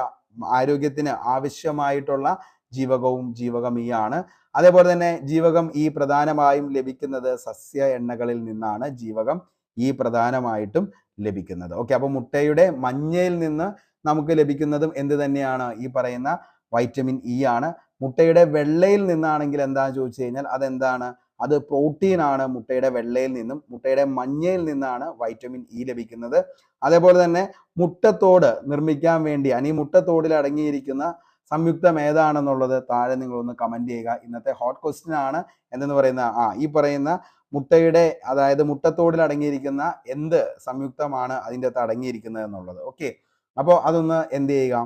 ആരോഗ്യത്തിന് ആവശ്യമായിട്ടുള്ള ജീവകവും ജീവകം ഇ ആണ്. അതേപോലെ തന്നെ ജീവകം ഇ പ്രധാനമായും ലഭിക്കുന്നത് സസ്യ എണ്ണകളിൽ നിന്നാണ് ജീവകം ഈ പ്രധാനമായിട്ടും ലഭിക്കുന്നത്. ഓക്കെ അപ്പൊ മുട്ടയുടെ മഞ്ഞയിൽ നിന്ന് നമുക്ക് ലഭിക്കുന്നതും എന്ത് തന്നെയാണ്? ഈ പറയുന്ന വൈറ്റമിൻ ഇ ആണ്. മുട്ടയുടെ വെള്ളയിൽ നിന്നാണെങ്കിൽ എന്താണെന്ന് ചോദിച്ചു കഴിഞ്ഞാൽ അതെന്താണ്? അത് പ്രോട്ടീൻ ആണ് മുട്ടയുടെ വെള്ളയിൽ നിന്നും മുട്ടയുടെ മഞ്ഞയിൽ നിന്നാണ് വൈറ്റമിൻ ഇ ലഭിക്കുന്നത്. അതേപോലെ തന്നെ മുട്ടത്തോട് നിർമ്മിക്കാൻ വേണ്ടി അനി മുട്ടത്തോടിൽ അടങ്ങിയിരിക്കുന്ന സംയുക്തം ഏതാണെന്നുള്ളത് താഴെ നിങ്ങളൊന്ന് കമന്റ് ചെയ്യുക. ഇന്നത്തെ ഹോട്ട് ക്വസ്റ്റ്യൻ ആണ് എന്തെന്ന് പറയുന്ന ആ ഈ പറയുന്ന മുട്ടയുടെ അതായത് മുട്ടത്തോടിൽ അടങ്ങിയിരിക്കുന്ന എന്ത് സംയുക്തമാണ് അതിന്റെ അകത്ത് അടങ്ങിയിരിക്കുന്നത് എന്നുള്ളത്. ഓക്കെ അപ്പോൾ അതൊന്ന് എന്ത് ചെയ്യുക?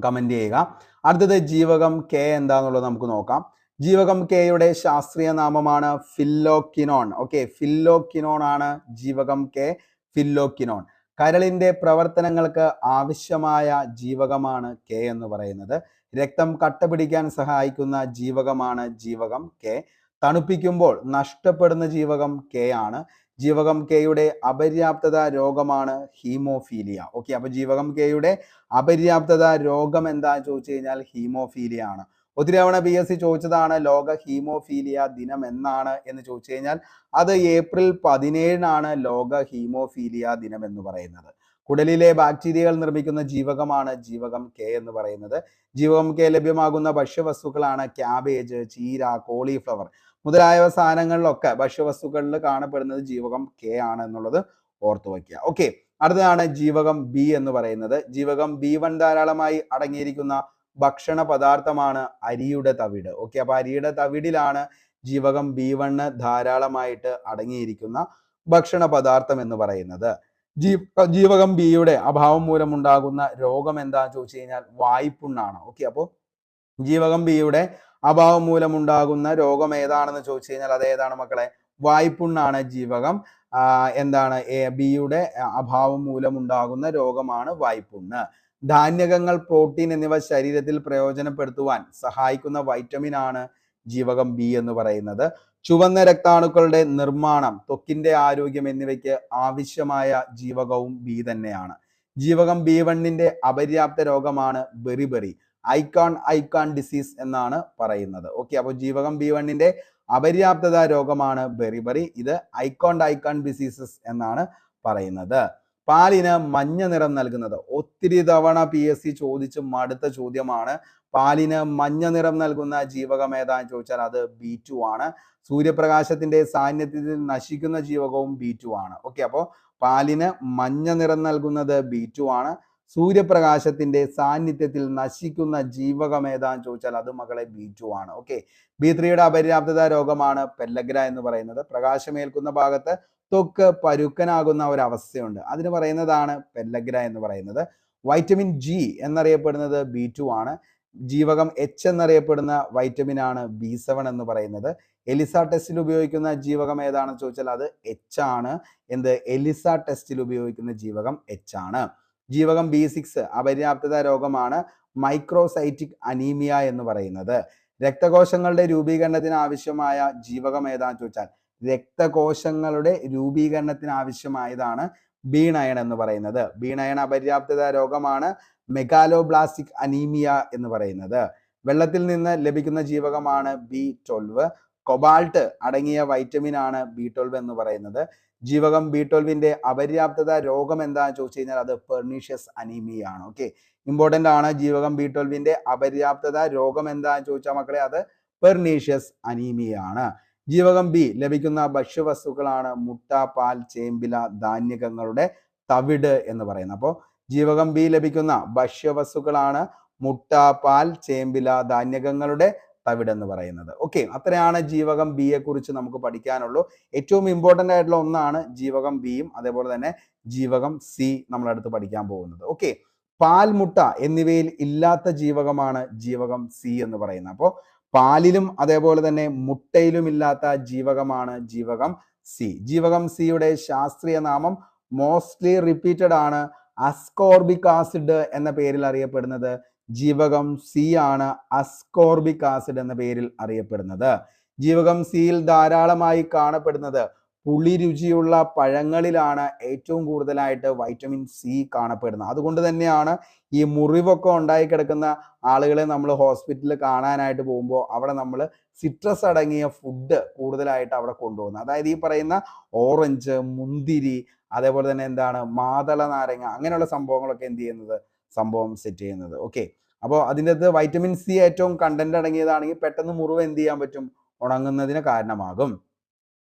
കമന്റ് ചെയ്യുക. അടുത്തത് ജീവകം കെ എന്താന്നുള്ളത് നമുക്ക് നോക്കാം. ജീവകം കെയുടെ ശാസ്ത്രീയ നാമമാണ് ഫില്ലോക്കിനോൺ ഓക്കെ ഫില്ലോക്കിനോൺ ആണ് ജീവകം കെ ഫില്ലോക്കിനോൺ കരളിന്റെ പ്രവർത്തനങ്ങൾക്ക് ആവശ്യമായ ജീവകമാണ് കെ എന്ന് പറയുന്നത്. രക്തം കട്ട പിടിക്കാൻ സഹായിക്കുന്ന ജീവകമാണ് ജീവകം കെ തണുപ്പിക്കുമ്പോൾ നഷ്ടപ്പെടുന്ന ജീവകം കെ ആണ്. ജീവകം കെയുടെ അപര്യാപ്തത രോഗമാണ് ഹീമോഫീലിയ. ഓക്കെ അപ്പൊ ജീവകം കെയുടെ അപര്യാപ്തത രോഗം എന്താ ചോദിച്ചു കഴിഞ്ഞാൽ ഹീമോഫീലിയ ആണ്. ഒത്തിരി തവണ പി എസ് സി ചോദിച്ചതാണ് ലോക ഹീമോഫീലിയ ദിനം എന്നാണ് എന്ന് ചോദിച്ചു കഴിഞ്ഞാൽ അത് ഏപ്രിൽ പതിനേഴിനാണ് ലോക ഹീമോഫീലിയ ദിനം എന്ന് പറയുന്നത്. കുടലിലെ ബാക്ടീരിയകൾ നിർമ്മിക്കുന്ന ജീവകമാണ് ജീവകം കെ എന്ന് പറയുന്നത്. ജീവകം കെ ലഭ്യമാകുന്ന ഭക്ഷ്യവസ്തുക്കളാണ് ക്യാബേജ് ചീര കോളിഫ്ലവർ. മുതലായ സാധനങ്ങളിലൊക്കെ ഭക്ഷ്യവസ്തുക്കളിൽ കാണപ്പെടുന്നത് ജീവകം കെ ആണ് എന്നുള്ളത് ഓർത്തു വയ്ക്കുക. ഓക്കെ അടുത്തതാണ് ജീവകം ബി എന്ന് പറയുന്നത്. ജീവകം ബി വൺ ധാരാളമായി അടങ്ങിയിരിക്കുന്ന ഭക്ഷണ പദാർത്ഥമാണ് അരിയുടെ തവിട്. ഓക്കെ അപ്പൊ അരിയുടെ തവിടിലാണ് ജീവകം ബി വണ്ണ് ധാരാളമായിട്ട് അടങ്ങിയിരിക്കുന്ന ഭക്ഷണ പദാർത്ഥം എന്ന് പറയുന്നത്. ജീ ജീവകം ബിയുടെ അഭാവം മൂലമുണ്ടാകുന്ന രോഗം എന്താന്ന് ചോദിച്ചു കഴിഞ്ഞാൽ വായ്പുണ്ണാണ്. ഓക്കെ അപ്പോൾ ജീവകം ബിയുടെ അഭാവം മൂലമുണ്ടാകുന്ന രോഗം ഏതാണെന്ന് ചോദിച്ചു കഴിഞ്ഞാൽ അത് ഏതാണ് മക്കളെ? വായ്പുണ്ണാണ് ജീവകം. എന്താണ്? എ ബിയുടെ അഭാവം മൂലമുണ്ടാകുന്ന രോഗമാണ് വായ്പുണ്ണ്. ധാന്യകങ്ങൾ പ്രോട്ടീൻ എന്നിവ ശരീരത്തിൽ പ്രയോജനപ്പെടുത്തുവാൻ സഹായിക്കുന്ന വൈറ്റമിൻ ആണ് ജീവകം ബി എന്ന് പറയുന്നത്. ചുവന്ന രക്താണുക്കളുടെ നിർമ്മാണം ത്വക്കിന്റെ ആരോഗ്യം എന്നിവയ്ക്ക് ആവശ്യമായ ജീവകവും ബി തന്നെയാണ്. ജീവകം ബി വണ്ണിന്റെ അപര്യാപ്ത രോഗമാണ് ബെറിബെറി. ഐക്കോൺ ഐക്കോൺ ഡിസീസ് എന്നാണ് പറയുന്നത്. ഓക്കെ അപ്പോൾ ജീവകം ബി വണ്ണിന്റെ അപര്യാപ്തത രോഗമാണ് ബെറിബറി. ഇത് ഐക്കോൺ ഐക്കോൺ ഡിസീസസ് എന്നാണ് പറയുന്നത്. പാലിന് മഞ്ഞ നിറം നൽകുന്നത്. ഒത്തിരി തവണ പി എസ് സി ചോദിച്ച് മടുത്ത ചോദ്യമാണ്. പാലിന് മഞ്ഞ നിറം നൽകുന്ന ജീവകം ഏതാന്ന് ചോദിച്ചാൽ അത് ബി ടു ആണ്. സൂര്യപ്രകാശത്തിന്റെ സാന്നിധ്യത്തിൽ നശിക്കുന്ന ജീവകവും ബി ടു ആണ്. ഓക്കെ അപ്പോൾ പാലിന് മഞ്ഞ നിറം നൽകുന്നത് ബി ടു ആണ്. സൂര്യപ്രകാശത്തിന്റെ സാന്നിധ്യത്തിൽ നശിക്കുന്ന ജീവകം ഏതാന്ന് ചോദിച്ചാൽ അത് മകളെ ബി ടു ആണ്. ഓക്കെ? ബി ത്രീയുടെ അപര്യാപ്തത രോഗമാണ് പെല്ലഗ്ര എന്ന് പറയുന്നത്. പ്രകാശമേൽക്കുന്ന ഭാഗത്ത് തൊക്ക് പരുക്കനാകുന്ന ഒരു അവസ്ഥയുണ്ട് അതിന് പറയുന്നതാണ് പെല്ലഗ്ര എന്ന് പറയുന്നത്. വൈറ്റമിൻ ജി എന്നറിയപ്പെടുന്നത് ബി ടു ആണ്. ജീവകം എച്ച് എന്നറിയപ്പെടുന്ന വൈറ്റമിൻ ആണ് ബി സെവൻ എന്ന് പറയുന്നത്. എലിസ ടെസ്റ്റിൽ ഉപയോഗിക്കുന്ന ജീവകം ഏതാണെന്ന് ചോദിച്ചാൽ അത് എച്ച് ആണ്. എന്ത്? എലിസ ടെസ്റ്റിൽ ഉപയോഗിക്കുന്ന ജീവകം എച്ച് ആണ്. ജീവകം ബി സിക്സ് അപര്യാപ്തത രോഗമാണ് മൈക്രോസൈറ്റിക് അനീമിയ എന്ന് പറയുന്നത്. രക്തകോശങ്ങളുടെ രൂപീകരണത്തിന് ആവശ്യമായ ജീവകം ഏതാന്ന് ചോദിച്ചാൽ രക്തകോശങ്ങളുടെ രൂപീകരണത്തിന് ആവശ്യമായതാണ് ബീണയൺ എന്ന് പറയുന്നത്. ബീണയൺ അപര്യാപ്തത രോഗമാണ് മെഗാലോബ്ലാസ്റ്റിക് അനീമിയ എന്ന് പറയുന്നത്. വെള്ളത്തിൽ നിന്ന് ലഭിക്കുന്ന ജീവകമാണ് ബി ട്വൽവ്. കൊബാൾട്ട് അടങ്ങിയ വൈറ്റമിൻ ആണ് ബി ട്വൽവ് എന്ന് പറയുന്നത്. ജീവകം ബി ട്വൽവിന്റെ അപര്യാപ്തത രോഗം എന്താണെന്ന് ചോദിച്ചു കഴിഞ്ഞാൽ അത് പെർണീഷ്യസ് അനീമിയ ആണ്. ഓക്കെ ഇമ്പോർട്ടന്റ് ആണ് ജീവകം ബി ട്വൽവിന്റെ അപര്യാപ്തത രോഗം എന്താണെന്ന് ചോദിച്ചാൽ മക്കളെ അത് പെർണീഷ്യസ് അനീമിയ ആണ്. ജീവകം ബി ലഭിക്കുന്ന ഭക്ഷ്യവസ്തുക്കളാണ് മുട്ട പാൽ ചേമ്പില ധാന്യകങ്ങളുടെ തവിട് എന്ന് പറയുന്നത്. അപ്പോൾ ജീവകം ബി ലഭിക്കുന്ന ഭക്ഷ്യവസ്തുക്കളാണ് മുട്ട പാൽ ചേമ്പില ധാന്യകങ്ങളുടെ തവിട് എന്ന് പറയുന്നത്. ഓക്കെ അത്രയാണ് ജീവകം ബി യെ കുറിച്ച് നമുക്ക് പഠിക്കാനുള്ളൂ. ഏറ്റവും ഇമ്പോർട്ടന്റ് ആയിട്ടുള്ള ഒന്നാണ് ജീവകം ബിയും അതേപോലെ തന്നെ ജീവകം സി നമ്മളടുത്ത് പഠിക്കാൻ പോകുന്നത്. ഓക്കെ പാൽമുട്ട എന്നിവയിൽ ഇല്ലാത്ത ജീവകമാണ് ജീവകം സി എന്ന് പറയുന്നത്. അപ്പോൾ പാലിലും അതേപോലെ തന്നെ മുട്ടയിലും ഇല്ലാത്ത ജീവകമാണ് ജീവകം സി ജീവകം സിയുടെ ശാസ്ത്രീയ നാമം മോസ്റ്റ്ലി റിപ്പീറ്റഡ് ആണ്. അസ്കോർബിക് ആസിഡ് എന്ന പേരിൽ അറിയപ്പെടുന്നത് ജീവകം സി ആണ് അസ്കോർബിക് ആസിഡ് എന്ന പേരിൽ അറിയപ്പെടുന്നത്. ജീവകം സിയിൽ ധാരാളമായി കാണപ്പെടുന്നത് പുളി രുചിയുള്ള പഴങ്ങളിലാണ് ഏറ്റവും കൂടുതലായിട്ട് വൈറ്റമിൻ സി കാണപ്പെടുന്നത്. അതുകൊണ്ട് തന്നെയാണ് ഈ മുറിവൊക്കെ ഉണ്ടായി കിടക്കുന്ന ആളുകളെ നമ്മൾ ഹോസ്പിറ്റലിൽ കാണാനായിട്ട് പോകുമ്പോൾ അവിടെ നമ്മൾ സിട്രസ് അടങ്ങിയ ഫുഡ് കൂടുതലായിട്ട് അവിടെ കൊണ്ടുപോകുന്നത്. അതായത് ഈ പറയുന്ന ഓറഞ്ച് മുന്തിരി അതേപോലെ തന്നെ എന്താണ് മാതള നാരങ്ങ അങ്ങനെയുള്ള സംഭവങ്ങളൊക്കെ എന്ത് ചെയ്യുന്നത്? സംഭവം സെറ്റ് ചെയ്യുന്നത്. ഓക്കെ അപ്പോൾ അതിന്റെ അകത്ത് വൈറ്റമിൻ സി ഏറ്റവും കണ്ടന്റ് അടങ്ങിയതാണെങ്കിൽ പെട്ടെന്ന് മുറിവ് എന്ത് ചെയ്യാൻ പറ്റും? ഉണങ്ങുന്നതിന് കാരണമാകും.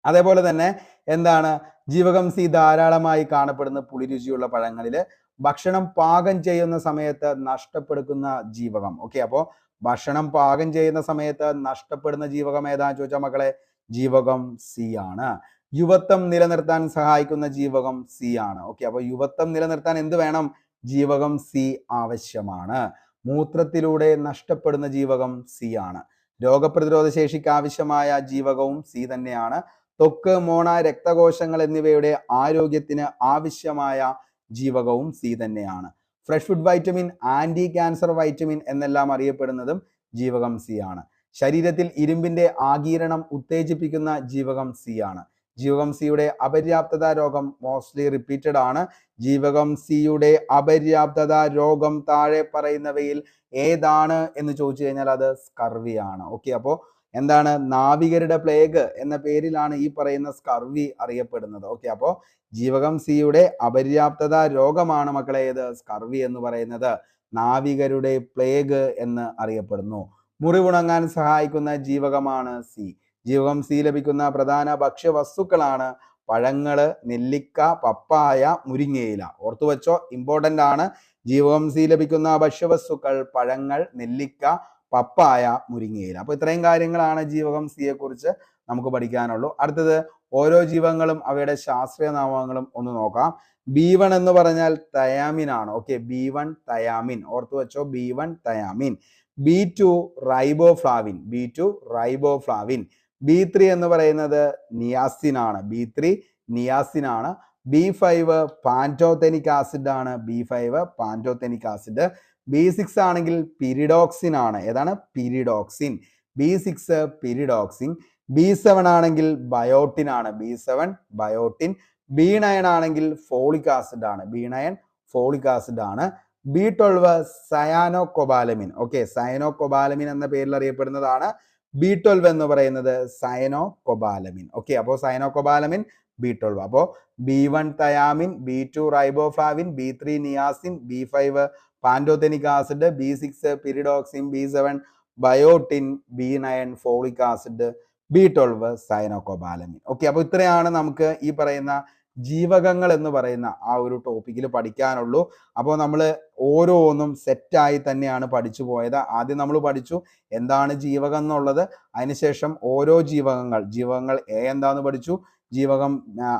അതേപോലെ തന്നെ എന്താണ്? ജീവകം സി ധാരാളമായി കാണപ്പെടുന്ന പുളിരുചിയുള്ള പഴങ്ങളിൽ ഭക്ഷണം പാകം ചെയ്യുന്ന സമയത്ത് നഷ്ടപ്പെടുക്കുന്ന ജീവകം. ഓക്കെ അപ്പോൾ ഭക്ഷണം പാകം ചെയ്യുന്ന സമയത്ത് നഷ്ടപ്പെടുന്ന ജീവകം ഏതാന്ന് ചോദിച്ചാൽ മക്കളെ? ജീവകം സി ആണ്. യുവത്വം നിലനിർത്താൻ സഹായിക്കുന്ന ജീവകം സി ആണ്. ഓക്കെ അപ്പോൾ യുവത്വം നിലനിർത്താൻ എന്ത് വേണം? ജീവകം സി ആവശ്യമാണ്. മൂത്രത്തിലൂടെ നഷ്ടപ്പെടുന്ന ജീവകം സി ആണ്. രോഗപ്രതിരോധ ശേഷിക്ക് ആവശ്യമായ ജീവകവും സി തന്നെയാണ്. തൊക്ക് മോണ രക്തകോശങ്ങൾ എന്നിവയുടെ ആരോഗ്യത്തിന് ആവശ്യമായ ജീവകവും സി തന്നെയാണ്. Fresh food vitamin anti cancer vitamin എന്നെല്ലാം അറിയപ്പെടുന്നതും ജീവകം സി ആണ്. ശരീരത്തിൽ ഇരുമ്പിന്റെ ആഗീരണം ഉത്തേജിപ്പിക്കുന്ന ജീവകം സി ആണ്. ജീവകം സിയുടെ അപര്യാപ്തത രോഗം മോസ്റ്റ്ലി റിപ്പീറ്റഡ് ആണ്. ജീവകം സിയുടെ അപര്യാപ്തത രോഗം താഴെ പറയുന്നവയിൽ ഏതാണ് എന്ന് ചോദിച്ചു കഴിഞ്ഞാൽ അത് സ്കർവി ആണ്. ഓക്കെ അപ്പോൾ എന്താണ്? നാവികരുടെ പ്ലേഗ് എന്ന പേരിലാണ് ഈ പറയുന്ന സ്കർവി അറിയപ്പെടുന്നത്. ഓക്കെ അപ്പോൾ ജീവകം സിയുടെ അപര്യാപ്തത രോഗമാണ് മക്കളെ ഏത്? സ്കർവി എന്ന് പറയുന്നത്. നാവികരുടെ പ്ലേഗ് എന്ന് അറിയപ്പെടുന്നു. മുറിവുണങ്ങാൻ സഹായിക്കുന്ന ജീവകമാണ് സി ജീവകം സി ലഭിക്കുന്ന പ്രധാന ഭക്ഷ്യവസ്തുക്കളാണ് പഴങ്ങൾ നെല്ലിക്ക പപ്പായ മുരിങ്ങയില. ഓർത്തു വെച്ചോ ഇമ്പോർട്ടന്റ് ആണ്. ജീവകം സി ലഭിക്കുന്ന ഭക്ഷ്യവസ്തുക്കൾ പഴങ്ങൾ നെല്ലിക്ക പപ്പായ മുരിങ്ങയില. അപ്പൊ ഇത്രയും കാര്യങ്ങളാണ് ജീവകം സിയെ കുറിച്ച് നമുക്ക് പഠിക്കാനുള്ളൂ. അടുത്തത് ഓരോ ജീവങ്ങളും അവയുടെ ശാസ്ത്രീയ നാമങ്ങളും ഒന്ന് നോക്കാം. ബി വൺ എന്ന് പറഞ്ഞാൽ തയാമിൻ ആണ്. ഓക്കെ ബി വൺ തയാമിൻ ഓർത്തു വെച്ചോ B one thiamine B two riboflavin B two riboflavin B three എന്ന് പറയുന്നത് നിയാസിൻ ആണ് ബി ത്രീ നിയാസിൻ ആണ് ബി ഫൈവ് പാന്റോതെനിക് ആസിഡ് ആണ്. B five pantothenic acid B six ആണെങ്കിൽ പിരിഡോക്സിൻ ആണ്. ഏതാണ്? Pyridoxine B six pyridoxine B seven ആണെങ്കിൽ ബയോട്ടിൻ ആണ്. B seven biotin B nine ആണെങ്കിൽ ഫോളിക് ആസിഡ് ആണ്. ബി നയൻ ഫോളിക് ആസിഡ് ആണ്. B twelve cyanocobalamin okay cyanocobalamin എന്ന പേരിൽ അറിയപ്പെടുന്നതാണ് ബി ട്വൽവ് എന്ന് പറയുന്നത് സയനോ കൊബാലമിൻ ഓക്കെ അപ്പോൾ സയനോ കൊബാലമിൻ ബി ട്വൽവ് അപ്പോൾ B one thiamine B two riboflavin B three niacin B five pantothenic acid B six pyridoxine B seven biotin B nine folic acid B twelve cyanocobalamin okay അപ്പോൾ ഇത്രയാണ് നമുക്ക് ഈ പറയുന്ന ജീവകങ്ങൾ എന്ന് പറയുന്ന ആ ഒരു ടോപ്പിക്കിൽ പഠിക്കാനുള്ളൂ. അപ്പോൾ നമ്മൾ ഓരോന്നും സെറ്റായി തന്നെയാണ് പഠിച്ചു പോയത്. ആദ്യം നമ്മൾ പഠിച്ചു എന്താണ് ജീവകം എന്നുള്ളത്. അതിനുശേഷം ഓരോ ജീവകങ്ങൾ ജീവകങ്ങൾ എ എന്താന്ന് പഠിച്ചു ജീവകം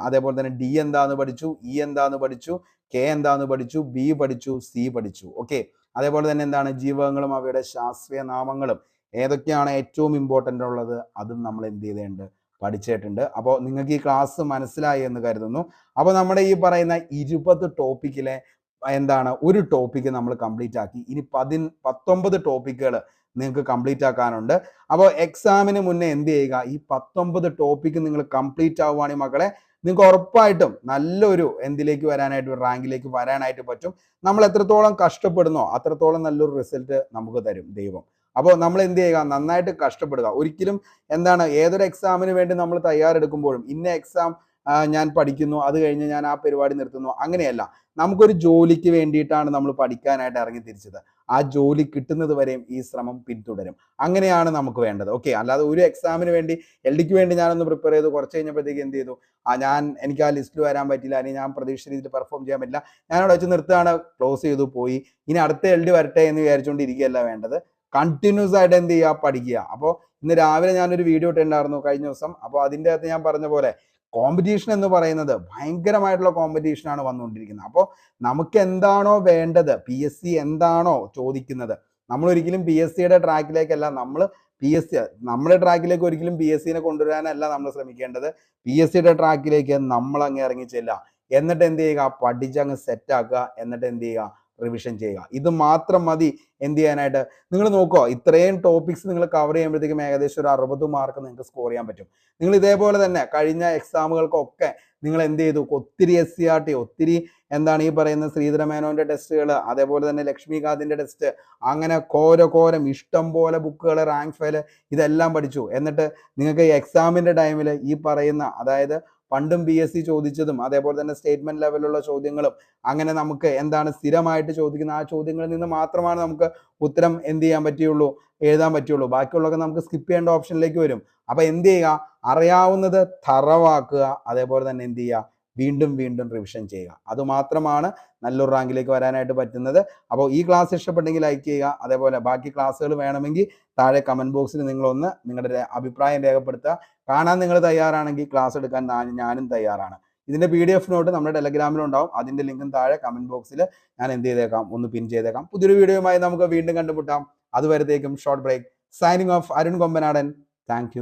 അതേപോലെ തന്നെ ഡി എന്താന്ന് പഠിച്ചു ഇ എന്താന്ന് പഠിച്ചു കെ എന്താന്ന് പഠിച്ചു ബി പഠിച്ചു സി പഠിച്ചു. ഓക്കെ അതേപോലെ തന്നെ എന്താണ്? ജീവകങ്ങളും അവയുടെ ശാസ്ത്രീയ നാമങ്ങളും. ഏതൊക്കെയാണ് ഏറ്റവും ഇമ്പോർട്ടന്റ് ഉള്ളത്? അതും നമ്മൾ എന്ത് ചെയ്തിട്ടുണ്ട് പഠിച്ചിട്ടുണ്ട്. അപ്പോൾ നിങ്ങൾക്ക് ഈ ക്ലാസ് മനസ്സിലായി എന്ന് കരുതുന്നു. അപ്പോൾ നമ്മുടെ ഈ പറയുന്ന ഇരുപത് ടോപ്പിക്കിലെ എന്താണ് ഒരു ടോപ്പിക്ക് നമ്മൾ കംപ്ലീറ്റ് ആക്കി. ഇനി പതി പത്തൊമ്പത് ടോപ്പിക്കുകൾ നിങ്ങൾക്ക് കംപ്ലീറ്റ് ആക്കാനുണ്ട്. അപ്പോൾ എക്സാമിന് മുന്നേ എന്ത് ചെയ്യുക? ഈ പത്തൊമ്പത് ടോപ്പിക്ക് നിങ്ങൾ കംപ്ലീറ്റ് ആവുകയാണെങ്കിൽ മക്കളെ നിങ്ങൾക്ക് ഉറപ്പായിട്ടും നല്ലൊരു എന്തിലേക്ക് വരാനായിട്ട് റാങ്കിലേക്ക് വരാനായിട്ട് പറ്റും. നമ്മൾ എത്രത്തോളം കഷ്ടപ്പെടുന്നോ അത്രത്തോളം നല്ലൊരു റിസൾട്ട് നമുക്ക് തരും ദൈവം. അപ്പോൾ നമ്മൾ എന്ത് ചെയ്യുക? നന്നായിട്ട് കഷ്ടപ്പെടുക. ഒരിക്കലും എന്താണ് ഏതൊരു എക്സാമിന് വേണ്ടി നമ്മൾ തയ്യാറെടുക്കുമ്പോഴും ഇന്ന എക്സാം ഞാൻ പഠിക്കുന്നു അത് കഴിഞ്ഞ് ഞാൻ ആ പരിപാടി നിർത്തുന്നു അങ്ങനെയല്ല. നമുക്കൊരു ജോലിക്ക് വേണ്ടിയിട്ടാണ് നമ്മൾ പഠിക്കാനായിട്ട് ഇറങ്ങി തിരിച്ചത്. ആ ജോലി കിട്ടുന്നത് വരെയും ഈ ശ്രമം പിന്തുടരും. അങ്ങനെയാണ് നമുക്ക് വേണ്ടത്. ഓക്കെ. അല്ലാതെ ഒരു എക്സാമിന് വേണ്ടി എൽ ഡിക്ക് വേണ്ടി ഞാനൊന്ന് പ്രിപ്പയർ ചെയ്തു. കുറച്ച് കഴിഞ്ഞപ്പോഴത്തേക്ക് എന്ത് ചെയ്തു? ആ ഞാൻ എനിക്ക് ആ ലിസ്റ്റിൽ വരാൻ പറ്റില്ല അല്ലെങ്കിൽ ഞാൻ പ്രതീക്ഷ രീതിയിൽ പെർഫോം ചെയ്യാൻ പറ്റില്ല ഞാൻ അവിടെ വെച്ച് നിർത്തുകയാണ്. ക്ലോസ് ചെയ്തു പോയി. ഇനി അടുത്ത എൽ ഡി വരട്ടെ എന്ന് വിചാരിച്ചുകൊണ്ട് ഇരിക്കുകയല്ല വേണ്ടത്. കണ്ടിന്യൂസ് ആയിട്ട് എന്ത് ചെയ്യുക? പഠിക്കുക. അപ്പോൾ ഇന്ന് രാവിലെ ഞാനൊരു വീഡിയോ ഇട്ടുണ്ടായിരുന്നു കഴിഞ്ഞ ദിവസം. അപ്പോൾ അതിന്റെ അകത്ത് ഞാൻ പറഞ്ഞ പോലെ കോമ്പറ്റീഷൻ എന്ന് പറയുന്നത് ഭയങ്കരമായിട്ടുള്ള കോമ്പറ്റീഷൻ ആണ് വന്നുകൊണ്ടിരിക്കുന്നത്. അപ്പോൾ നമുക്ക് എന്താണോ വേണ്ടത്? പി എസ് സി എന്താണോ ചോദിക്കുന്നത്? നമ്മൾ ഒരിക്കലും പി എസ് സിയുടെ ട്രാക്കിലേക്കല്ല നമ്മൾ പി എസ് സി നമ്മുടെ ട്രാക്കിലേക്ക് ഒരിക്കലും പി എസ് സിനെ കൊണ്ടുവരാനല്ല നമ്മൾ ശ്രമിക്കേണ്ടത്. പി എസ് സിയുടെ ട്രാക്കിലേക്ക് നമ്മൾ അങ്ങ് ഇറങ്ങി ചെല്ലുക. എന്നിട്ട് എന്ത് ചെയ്യുക? പഠിച്ചങ്ങ് സെറ്റ് ആക്കുക. എന്നിട്ട് എന്ത് ചെയ്യുക? റിവിഷൻ ചെയ്യുക. ഇത് മാത്രം മതി എന്ത് ചെയ്യാനായിട്ട്? നിങ്ങൾ നോക്കുക ഇത്രയും ടോപ്പിക്സ് നിങ്ങൾ കവർ ചെയ്യുമ്പോഴത്തേക്കും ഏകദേശം ഒരു അറുപത് മാർക്ക് നിങ്ങൾക്ക് സ്കോർ ചെയ്യാൻ പറ്റും. നിങ്ങൾ ഇതേപോലെ തന്നെ കഴിഞ്ഞ എക്സാമുകൾക്കൊക്കെ നിങ്ങൾ എന്ത് ചെയ്തു? ഒത്തിരി എസ് സി ആർ ടി ഒത്തിരി എന്താണ് ഈ പറയുന്ന ശ്രീധരമേനോന്റെ ടെസ്റ്റുകൾ അതേപോലെ തന്നെ ലക്ഷ്മികാന്തിന്റെ ടെസ്റ്റ് അങ്ങനെ കോര കോരം ഇഷ്ടം പോലെ ബുക്കുകൾ റാങ്ക് ഫയൽ ഇതെല്ലാം പഠിച്ചു. എന്നിട്ട് നിങ്ങൾക്ക് എക്സാമിന്റെ ടൈമിൽ ഈ പറയുന്ന അതായത് പണ്ടും പി എസ് സി ചോദിച്ചതും അതേപോലെ തന്നെ സ്റ്റേറ്റ്മെന്റ് ലെവലുള്ള ചോദ്യങ്ങളും അങ്ങനെ നമുക്ക് എന്താണ് സ്ഥിരമായിട്ട് ചോദിക്കുന്ന ആ ചോദ്യങ്ങളിൽ നിന്ന് മാത്രമാണ് നമുക്ക് ഉത്തരം എന്ത് ചെയ്യാൻ പറ്റുള്ളൂ എഴുതാൻ പറ്റുള്ളൂ ബാക്കിയുള്ളതൊക്കെ നമുക്ക് സ്കിപ്പ് ചെയ്യേണ്ട ഓപ്ഷനിലേക്ക് വരും. അപ്പൊ എന്ത് ചെയ്യുക? അറിയാവുന്നത് തറവാക്കുക അതേപോലെ തന്നെ എന്ത് ചെയ്യുക? വീണ്ടും വീണ്ടും റിവിഷൻ ചെയ്യുക. അതുമാത്രമാണ് നല്ലൊരു റാങ്കിലേക്ക് വരാനായിട്ട് പറ്റുന്നത്. അപ്പോൾ ഈ ക്ലാസ് ഇഷ്ടപ്പെട്ടെങ്കിൽ ലൈക്ക് ചെയ്യുക. അതേപോലെ ബാക്കി ക്ലാസ്സുകൾ വേണമെങ്കിൽ താഴെ കമന്റ് ബോക്സിൽ നിങ്ങളൊന്ന് നിങ്ങളുടെ അഭിപ്രായം രേഖപ്പെടുത്തുക. കാണാൻ നിങ്ങൾ തയ്യാറാണെങ്കിൽ ക്ലാസ് എടുക്കാൻ ഞാനും തയ്യാറാണ്. ഇതിന്റെ പി ഡി എഫ് നോട്ട് നമ്മുടെ ടെലഗ്രാമിലുണ്ടാവും അതിന്റെ ലിങ്കും താഴെ കമന്റ് ബോക്സിൽ ഞാൻ എന്ത് ചെയ്തേക്കാം? ഒന്ന് പിൻ ചെയ്തേക്കാം. പുതിയൊരു വീഡിയോയുമായി നമുക്ക് വീണ്ടും കണ്ടുമുട്ടാം. അതുവരത്തേക്കും short break signing off Arun Kombanadan. Thank